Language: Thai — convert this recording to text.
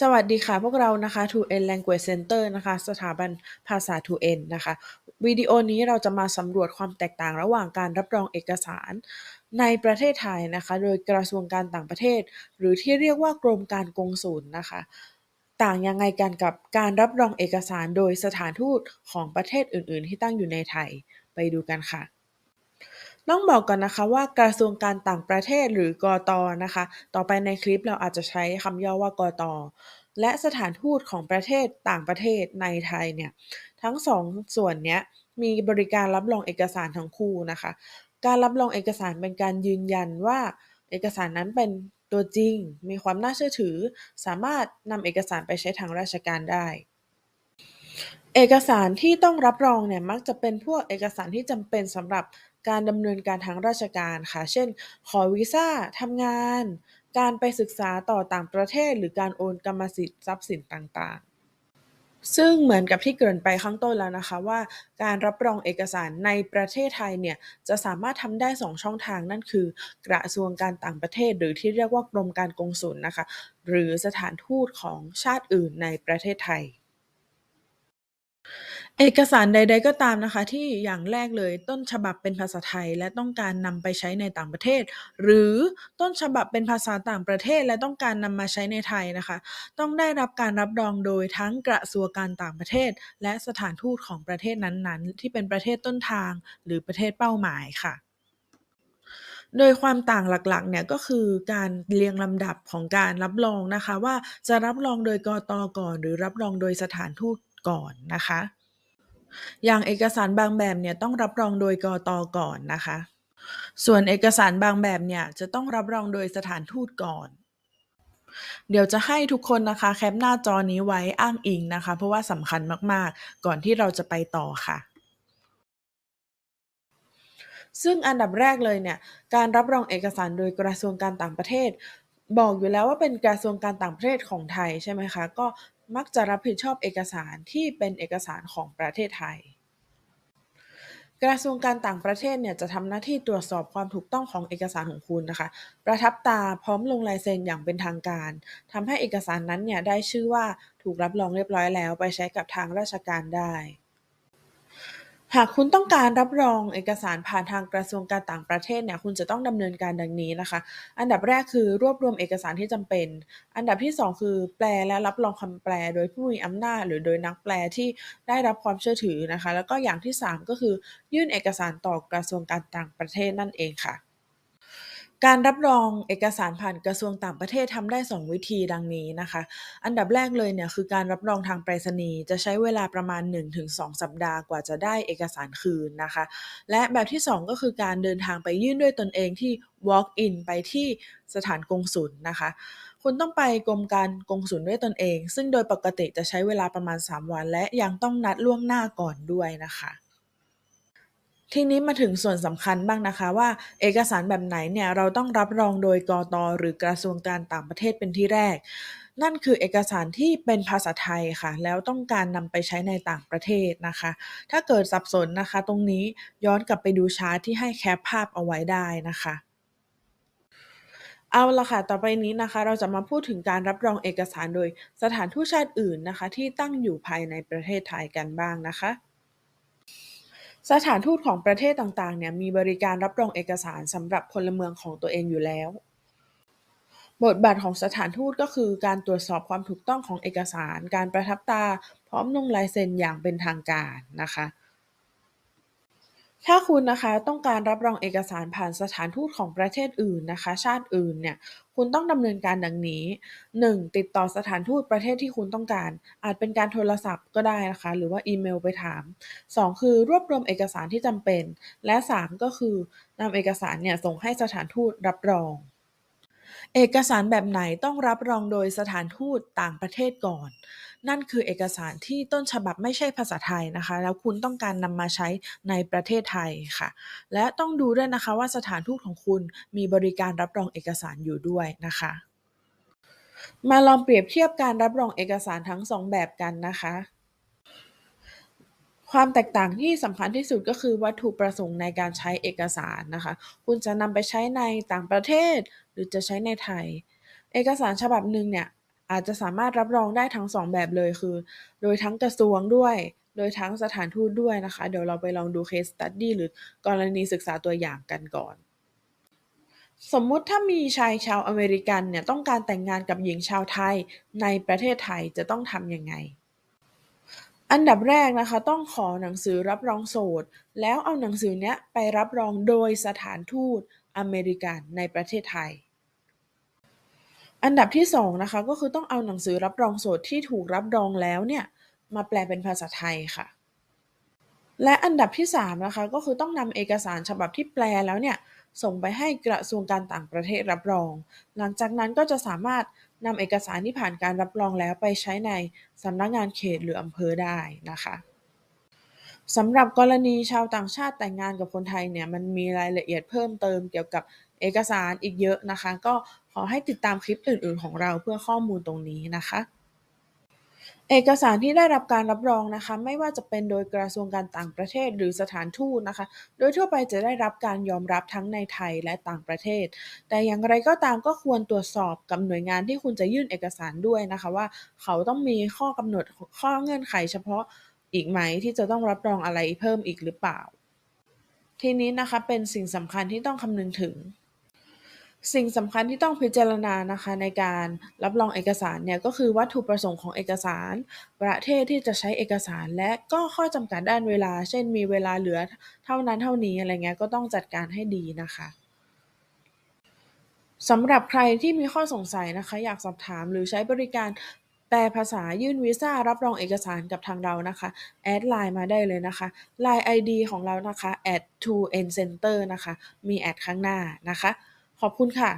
สวัสดีค่ะ พวกเรานะคะ 2N Language Center นะคะ สถาบันภาษา 2N นะคะวิดีโอนี้เราจะมาสำรวจความแตกต่างระหว่างการรับรองเอกสารในประเทศไทยนะคะ โดยกระทรวงการต่างประเทศ หรือที่เรียกว่ากรมการกงสุลนะคะ ต่างยังไงกันกับการรับรองเอกสารโดยสถานทูตของประเทศอื่น ๆ ที่ตั้งอยู่ในไทยไปดูกันค่ะ ต้องบอกก่อนนะคะว่ากระทรวงการต่างประเทศหรือกอตนะคะ ต่อไปในคลิปเราอาจจะใช้คำย่อว่ากอตและสถานทูตของประเทศต่างประเทศในไทยเนี่ยทั้งสองส่วนเนี้ยมีบริการรับรองเอกสารทั้งคู่นะคะ การรับรองเอกสารเป็นการยืนยันว่าเอกสารนั้นเป็นตัวจริง มีความน่าเชื่อถือ สามารถนำเอกสารไปใช้ทางราชการได้ เอกสารที่ต้องรับรองเนี่ยมักจะเป็นพวกเอกสารที่จำเป็นสำหรับการดำเนินการทางราชการค่ะ เช่น ขอวีซ่าทำงาน การไปศึกษาต่อต่างประเทศ หรือการโอนกรรมสิทธิ์ทรัพย์สินต่างๆ ซึ่งเหมือนกับที่เกริ่นไปข้างต้นแล้วนะคะว่า การรับรองเอกสารในประเทศไทยเนี่ยจะสามารถทำได้ 2 ช่องทางนั่นคือ กระทรวงการต่างประเทศ หรือที่เรียกว่ากรมการกงสุลนะคะ หรือสถานทูตของชาติอื่นในประเทศไทย เอกสารใด ๆ ก็ตามนะคะ ที่อย่างแรกเลยต้นฉบับเป็นภาษาไทย และต้องการนำไปใช้ในต่างประเทศ หรือต้นฉบับเป็นภาษาต่างประเทศ และต้องการนำมาใช้ในไทยนะคะ ต้องได้รับการรับรองโดยทั้งกระทรวงการต่างประเทศ และสถานทูตของประเทศนั้นๆ ที่เป็นประเทศต้นทาง หรือประเทศเป้าหมายค่ะโดยความต่างหลักๆเนี่ยก็คือการเรียงลำดับของการรับรองนะคะ ว่าจะรับรองโดยกอตอ.ก่อน หรือรับรองโดยสถานทูตก่อนนะคะ อย่างเอกสารบางแบบเนี่ยต้องรับรองโดยกต.ก่อนนะคะ ส่วนเอกสารบางแบบเนี่ยจะต้องรับรองโดยสถานทูตก่อน เดี๋ยวจะให้ทุกคนนะคะแคปหน้าจอนี้ไว้อ้างอิงนะคะ เพราะว่าสำคัญมากๆ ก่อนที่เราจะไปต่อค่ะซึ่งอันดับแรกเลยเนี่ยการรับรองเอกสารโดยกระทรวงการต่างประเทศ บอกอยู่แล้วว่าเป็นกระทรวงการต่างประเทศของไทยใช่ไหมคะ ก็ มักจะรับผิดชอบเอกสารที่เป็นเอกสารของประเทศไทย กระทรวงการต่างประเทศเนี่ยจะทำหน้าที่ตรวจสอบความถูกต้องของเอกสารของคุณนะคะ ประทับตาพร้อมลงลายเซ็นอย่างเป็นทางการทำให้เอกสารนั้นเนี่ยได้ชื่อว่าถูกรับรองเรียบร้อยแล้ว ไปใช้กับทางราชการได้ หากคุณต้องการรับรองเอกสารผ่านทางกระทรวงการต่างประเทศเนี่ยคุณจะต้องดำเนินการดังนี้นะคะ อันดับแรกคือรวบรวมเอกสารที่จำเป็น อันดับที่ 2 คือแปลและรับรองคำแปลโดยผู้มีอำนาจ หรือโดยนักแปลที่ได้รับความเชื่อถือนะคะ แล้วก็อย่างที่ 3 ก็คือยื่นเอกสารต่อกระทรวงการต่างประเทศนั่นเองค่ะ การรับรองเอกสารผ่านกระทรวงต่างประเทศทำได้ 2 วิธีดังนี้นะคะ อันดับแรกเลยเนี่ยคือการรับรองทางไปรษณีย์จะใช้เวลาประมาณ 1-2 สัปดาห์กว่าจะได้เอกสารคืนนะคะ และแบบที่ 2 ก็คือการเดินทางไปยื่นด้วยตนเองที่ walk in ไปที่สถานกงสุลนะคะ คุณต้องไปกรมการกงสุลด้วยตนเอง ซึ่งโดยปกติจะใช้เวลาประมาณ 3 วัน และยังต้องนัดล่วงหน้าก่อนด้วยนะคะ ทีนี้มาถึงส่วนสำคัญบ้างนะคะว่าเอกสารแบบไหนเนี่ยเราต้องรับรองโดยกต.หรือกระทรวงการต่างประเทศเป็นที่แรก นั่นคือเอกสารที่เป็นภาษาไทยค่ะ แล้วต้องการนำไปใช้ในต่างประเทศนะคะ ถ้าเกิดสับสนนะคะ ตรงนี้ย้อนกลับไปดูชาร์ตที่ให้แคปภาพเอาไว้ได้นะคะเอาละค่ะ ต่อไปนี้นะคะ เราจะมาพูดถึงการรับรองเอกสารโดยสถานทูตชาติอื่นนะคะ ที่ตั้งอยู่ภายในประเทศไทยกันบ้างนะคะ สถานทูตของประเทศต่างๆเนี่ยมีบริการรับรองเอกสารสำหรับพลเมืองของตัวเองอยู่แล้ว บทบาทของสถานทูตก็คือการตรวจสอบความถูกต้องของเอกสาร การประทับตา พร้อมลงลายเซ็นอย่างเป็นทางการนะคะ ถ้าคุณนะคะต้องการรับรองเอกสารผ่านสถานทูตของประเทศอื่นนะคะ ชาติอื่นเนี่ยคุณต้องดำเนินการดังนี้ 1. ติดต่อสถานทูตประเทศที่คุณต้องการ อาจเป็นการโทรศัพท์ก็ได้นะคะ หรือว่าอีเมลไปถาม 2. คือรวบรวมเอกสารที่จำเป็น และ 3 ก็คือนำเอกสารเนี่ยส่งให้สถานทูตรับรอง เอกสารแบบไหนต้องรับรองโดยสถานทูตต่างประเทศก่อน นั่นคือเอกสารที่ต้นฉบับไม่ใช่ภาษาไทยนะคะ แล้วคุณต้องการนำมาใช้ในประเทศไทยค่ะ และต้องดูด้วยนะคะว่าสถานทูตของคุณมีบริการรับรองเอกสารอยู่ด้วยนะคะ มาลองเปรียบเทียบการรับรองเอกสารทั้ง 2 แบบกันนะคะความแตกต่างที่สำคัญที่สุดก็คือวัตถุประสงค์ในการใช้เอกสารนะคะ คุณจะนำไปใช้ในต่างประเทศ หรือจะใช้ในไทย เอกสารฉบับหนึ่งเนี่ยอาจจะสามารถรับรองได้ทั้ง2แบบเลยคือ โดยทั้งกระทรวงด้วย โดยทั้งสถานทูตด้วยนะคะ เดี๋ยวเราไปลองดู Case Study หรือกรณีศึกษาตัวอย่างกันก่อน สมมุติถ้ามีชายชาวอเมริกันเนี่ยต้องการแต่งงานกับหญิงชาวไทยในประเทศไทยจะต้องทำยังไงอันดับแรกนะคะต้องขอหนังสือรับรองโสด แล้วเอาหนังสือเนี้ยไปรับรองโดยสถานทูต อเมริกันในประเทศไทย อันดับที่2นะคะก็คือต้องเอาหนังสือรับรองโสดที่ถูกรับรองแล้วเนี่ยมาแปลเป็นภาษาไทยค่ะ และอันดับที่3นะคะก็คือต้องนำเอกสารฉบับที่แปลแล้วเนี่ยส่งไปให้กระทรวงการต่างประเทศรับรอง หลังจากนั้นก็จะสามารถนำเอกสารที่ผ่านการรับรองแล้วไปใช้ในสำนักงานเขตหรืออำเภอได้นะคะ สำหรับกรณีชาวต่างชาติแต่งงานกับคนไทยเนี่ย มันมีรายละเอียดเพิ่มเติมเกี่ยวกับเอกสารอีกเยอะนะคะ ก็ขอให้ติดตามคลิปอื่น ๆ ของเราเพื่อข้อมูลตรงนี้นะคะเอกสารที่ได้รับการรับรองนะคะ ไม่ว่าจะเป็นโดยกระทรวงการต่างประเทศหรือสถานทูตนะคะ โดยทั่วไปจะได้รับการยอมรับทั้งในไทยและต่างประเทศ แต่อย่างไรก็ตามก็ควรตรวจสอบกับหน่วยงานที่คุณจะยื่นเอกสารด้วยนะคะ ว่าเขาต้องมีข้อกำหนดข้อเงื่อนไขเฉพาะ อีกไหมที่จะต้องรับรองอะไรเพิ่มอีกหรือเปล่า ทีนี้นะคะเป็นสิ่งสำคัญที่ต้องคำนึงถึง สิ่งสำคัญที่ต้องพิจารณานะคะในการรับรองเอกสารเนี่ยก็คือวัตถุประสงค์ของเอกสาร ประเทศที่จะใช้เอกสารและก็ข้อจำกัดด้านเวลา เช่น มีเวลาเหลือเท่านั้นเท่านี้อะไรเงี้ยก็ต้องจัดการให้ดีนะคะสำหรับใครที่มีข้อสงสัยนะคะ อยากสอบถามหรือใช้บริการ แปลภาษายื่นวีซารับรองเอกสารกับทางเรานะคะ แอดไลน์มาได้เลยนะคะ LINE ID ของเรานะคะ @2ncenter นะคะ มีแอดข้างหน้านะคะ ขอบคุณค่ะ